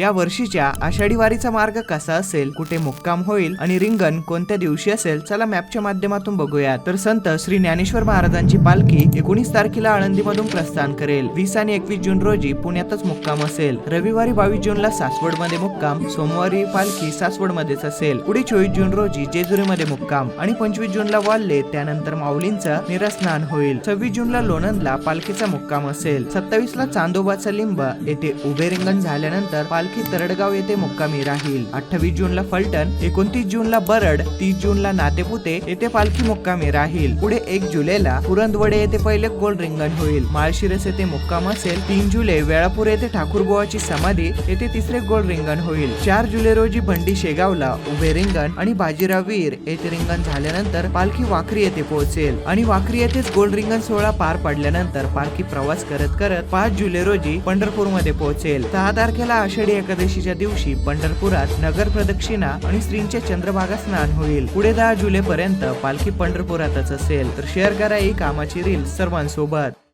या वर्षीच्या आषाढी वारीचा मार्ग कसा असेल कुठे मुक्काम होईल आणि रिंगण कोणत्या दिवशी असेल चला मॅपच्या माध्यमातून बघूया तर संत श्री ज्ञानेश्वर महाराजांची पालखी एकोणीस तारखेला आळंदीमधून प्रस्थान करेल. वीस आणि एकवीस जून रोजी पुण्यातच मुक्काम असेल. रविवारी बावीस जूनला सासवडमध्ये मुक्काम सोमवारी पालखी सासवड मध्येच असेल. पुढे चोवीस जून रोजी जेजुरीमध्ये मुक्काम आणि पंचवीस जूनला वाल्ले त्यानंतर माऊलींचं निरस्नान होईल. सव्वीस जूनला लोणंदला पालखीचा मुक्काम असेल. सत्तावीस ला चांदोबाचा लिंब येथे उभे रिंगण झाल्यानंतर पालखी तरडगाव येथे मुक्कामी राहील. अठ्ठावीस जूनला फलटण एकोणतीस जूनला बरड तीस जूनला नातेपुते येथे पालखी मुक्कामी राहील. पुढे एक जुलैला पुरंदवडे येथे पहिले गोल रिंगण होईल. माळशिरस येथे मुक्काम असेल. तीन जुलै वेळापूर येथे ठाकूरबुवाची समाधी येथे तिसरे गोल रिंगण होईल. चार जुलै रोजी भंडी शेगावला उभे रिंगण आणि बाजीराव वीर येथे रिंगण झाल्यानंतर पालखी वाखरी येथे पोहोचेल. आणि वाखरी येथेच गोल रिंगण सोहळा पार पडल्यानंतर पालखी प्रवास करत करत पाच जुलै रोजी पंढरपूरमध्ये पोहोचेल. सहा तारखेला आषाढी एकादशीच्या दिवशी पंढरपुरात नगर प्रदक्षिणा आणि स्त्रींचे चंद्रभागा स्नान होईल. पुढे दहा जुलै पर्यंत पालखी पंढरपुरातच असेल. तर शेअर करा ही कामाची रील सर्वांसोबत.